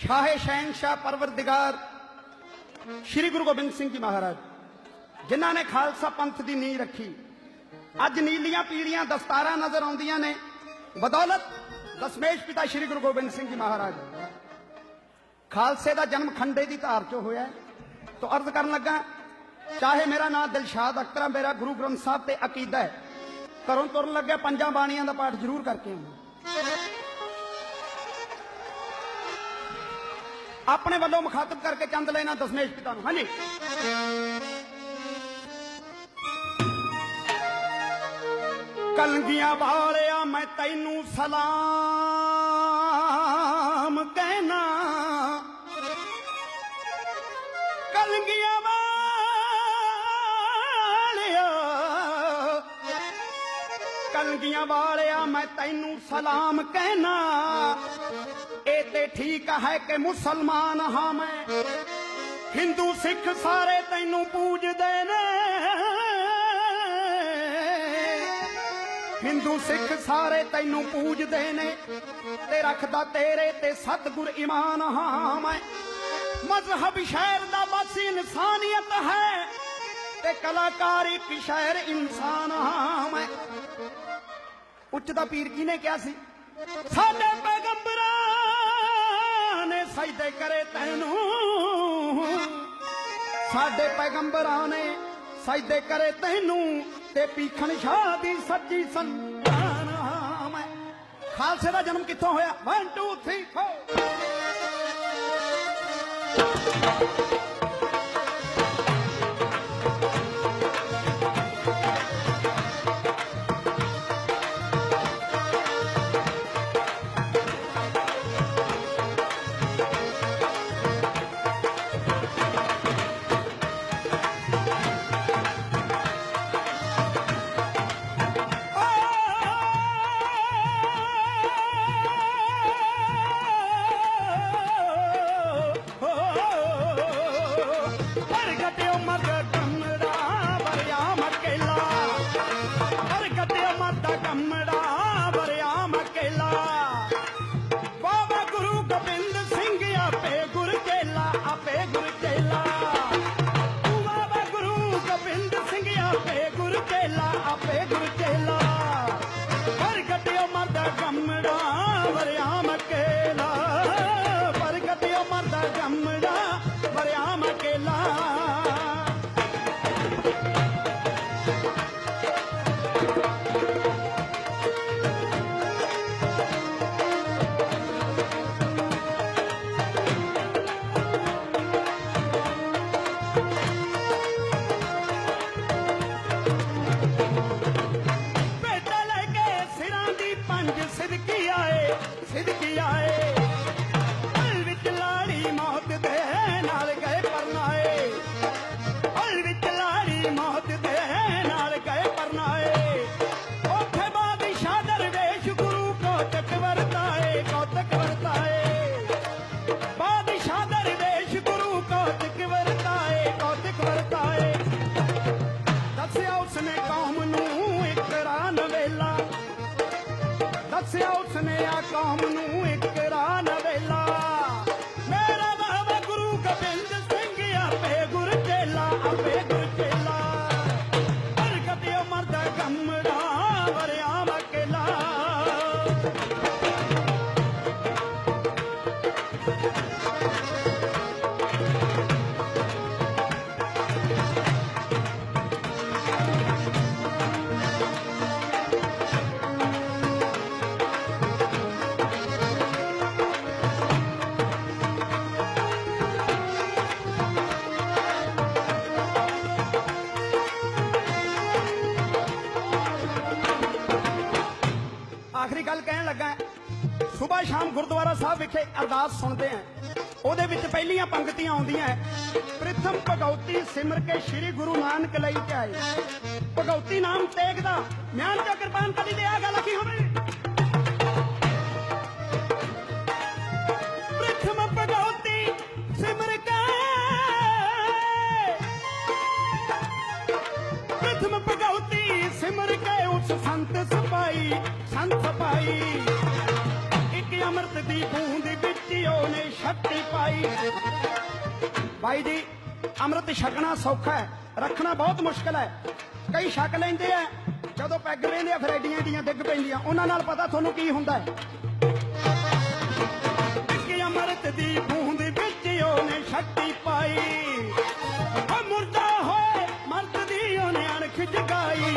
ਸ਼ਾਹੇ ਸ਼ਹਿਨशाह ਪਰਵਰਦਿਗਾਰ ਸ੍ਰੀ ਗੁਰੂ ਗੋਬਿੰਦ ਸਿੰਘ ਜੀ ਮਹਾਰਾਜ ਜਿਨ੍ਹਾਂ ਨੇ ਖਾਲਸਾ ਪੰਥ ਦੀ ਨੀਂਹ ਰੱਖੀ ਅੱਜ ਨੀਲੀਆਂ ਪੀੜੀਆਂ ਦਸਤਾਰਾਂ ਨਜ਼ਰ ਆਉਂਦੀਆਂ ਨੇ ਬਦੌਲਤ ਦਸਮੇਸ਼ ਪਿਤਾ ਸ੍ਰੀ ਗੁਰੂ ਗੋਬਿੰਦ ਸਿੰਘ ਜੀ ਮਹਾਰਾਜ ਖਾਲਸੇ ਦਾ ਜਨਮ ਖੰਡੇ ਦੀ ਧਾਰ ਚੋਂ ਹੋਇਆ ਹੈ। ਅਰਜ਼ ਕਰਨ ਲੱਗਾ ਚਾਹੇ ਮੇਰਾ ਨਾਮ ਦਿਲਸ਼ਾਦ ਅਖਤਰ ਮੇਰਾ ਗੁਰੂ ਗ੍ਰੰਥ ਸਾਹਿਬ ਤੇ ਅਕੀਦਾ ਹੈ ਘਰੋਂ ਤੁਰਨ ਲੱਗਿਆ ਪੰਜਾਂ ਬਾਣੀਆਂ ਦਾ ਪਾਠ ਜ਼ਰੂਰ ਕਰਕੇ ਆਉਣਾ ਆਪਣੇ ਵੱਲੋਂ ਮੁਖਾਤਬ ਕਰਕੇ ਚੰਦ ਲੈਣਾ ਦਸਮੇਸ਼ ਪਿਤਾ ਨੂੰ ਹਾਂਜੀ। ਕਲਗੀਆਂ ਵਾਲਿਆ, ਮੈਂ ਤੈਨੂੰ ਸਲਾਮ ਕਹਿਣਾ। ਕਲਗੀਆਂ ਕਲਗੀਆਂ ਵਾਲਿਆ, ਮੈਂ ਤੈਨੂੰ ਸਲਾਮ ਕਹਿਣਾ ਇਹ ਤੇ ਠੀਕ ਹੈ ਕਿ ਮੁਸਲਮਾਨ ਹਾਂ ਮੈਂ। ਹਿੰਦੂ ਸਿੱਖ ਸਾਰੇ ਤੈਨੂੰ ਪੂਜਦੇ ਨੇ ਹਿੰਦੂ ਸਿੱਖ ਸਾਰੇ ਤੈਨੂੰ ਪੂਜਦੇ ਨੇ ਤੇ ਰੱਖਦਾ ਤੇਰੇ ਤੇ ਸਤਿਗੁਰ ਇਮਾਨ ਹਾਂ ਮੈਂ। ਮਜ਼ਹਬ ਸ਼ਹਿਰ ਦਾ ਬਸ ਇਨਸਾਨੀਅਤ ਹੈ। ਤੇ ਕਲਾਕਾਰ ਇੱਕ ਸ਼ਾਇਰ ਇਨਸਾਨ ਹਾਂ ਮੈਂ। ਉੱਚ ਦਾ ਪੀਰ ਕਿਨੇ ਕਿਹਾ ਸੀ? ਸਾਡੇ ਪੈਗੰਬਰਾਂ ਨੇ ਸਜਦੇ ਕਰੇ ਤੈਨੂੰ। ਸਾਡੇ ਪੈਗੰਬਰਾਂ ਨੇ ਸਜਦੇ ਕਰੇ ਤੈਨੂੰ ਤੇ ਪੀਖਣ ਸ਼ਾਹ ਦੀ ਸੱਚੀ ਸੰਤਾਨ ਮੈਂ ਖਾਲਸੇ ਦਾ ਜਨਮ ਕਿੱਥੋਂ ਹੋਇਆ? 1 2 3 4 ਪਰਗਟਿਓ ਮਦ ਕਮੜਾ ਵਰਿਆ ਮਕੇਲਾ। ਪਰਗਟਿਓ ਮਦ ਕਮੜਾ ਵਰਿਆ ਮਕੇਲਾ। ਬਾਬਾ ਗੁਰੂ ਗੋਬਿੰਦ ਸਿੰਘ ਆਪੇ ਗੁਰ ਚੇਲਾ, ਆਪੇ ਗੁਰ ਚੇਲਾ। ਬਾਬਾ ਗੁਰੂ ਗੋਬਿੰਦ ਸਿੰਘ ਆਪੇ ਗੁਰ ਚੇਲਾ, ਆਪੇ ਗੁਰ ਚੇਲਾ। ਪਰਗਟਿਓ ਮਦ ਕਮੜਾ ਵਰਿਆ ਮਕੇਲਾ। ਗੁਰੂ ਵਰਤਾਏ, ਕੌਤਕ ਵਰਤਾਏ। ਬਾਦਸ਼ਾਹ ਦਰਵੇਸ਼ ਗੁਰੂ ਕੋ ਚੱਕ ਵਰਤਾਏ, ਕੌਤਕ ਵਰਤਾਏ। ਦੱਸਿਆ ਉਸਨੇ ਕੌਮ ਨੂੰ ਇੱਕ ਰਾਨ ਵੇਲਾ। ਦੱਸਿਆ ਉਸਨੇ ਆ ਕੌਮ ਨੂੰ ਆਖਰੀ ਗੱਲ ਕਹਿਣ ਲੱਗਾ ਸਵੇਰ ਸ਼ਾਮ ਗੁਰਦੁਆਰਾ ਸਾਹਿਬ ਵਿਖੇ ਅਰਦਾਸ ਸੁਣਦੇ ਆਂ ਉਹਦੇ ਵਿੱਚ ਪਹਿਲੀਆਂ ਪੰਕਤੀਆਂ ਆਉਂਦੀਆਂ ਹੈ, ਪ੍ਰਥਮ ਭਗਉਤੀ ਸਿਮਰ ਕੇ ਸ੍ਰੀ ਗੁਰੂ ਨਾਨਕ ਲਈ ਤੇ ਆਏ ਭਗਉਤੀ ਨਾਮ ਤੇਗ ਦਾ ਮਿਆਨ ਚਾ ਕਿਰਪਾਨ ਕਦੀ ਤੇ ਗੱਲ ਕੀ ਹੋਵੇ। ਸੰਤ ਸਪਾਈ ਸੰਤ ਸਪਾਈ। ਇੱਕ ਅੰਮ੍ਰਿਤ ਦੀ ਬੂੰਦ ਵਿੱਚ ਉਹਨੇ ਸ਼ਕਤੀ ਪਾਈ। ਭਾਈ ਜੀ, ਅੰਮ੍ਰਿਤ ਛਕਣਾ ਸੌਖਾ ਹੈ, ਰੱਖਣਾ ਬਹੁਤ ਮੁਸ਼ਕਲ ਹੈ। ਕਈ ਛਕ ਲੈਂਦੇ ਆ, ਜਦੋਂ ਪੈਗ ਵੇਂਦੇ ਆ, ਫਿਰ ਐਡੀਆਂ ਦੀਆਂ ਡਿੱਗ ਪੈਂਦੀਆਂ। ਉਹਨਾਂ ਨਾਲ ਪਤਾ ਤੁਹਾਨੂੰ ਕੀ ਹੁੰਦਾ ਹੈ? ਕਿ ਅੰਮ੍ਰਿਤ ਦੀ ਬੂੰਦ ਵਿੱਚ ਉਹਨੇ ਸ਼ਕਤੀ ਪਾਈ। ਓ ਮੁਰਦਾ ਹੋਏ, ਮਰਦ ਦੀ ਉਹਨੇ ਅਣਖ ਜਗਾਈ।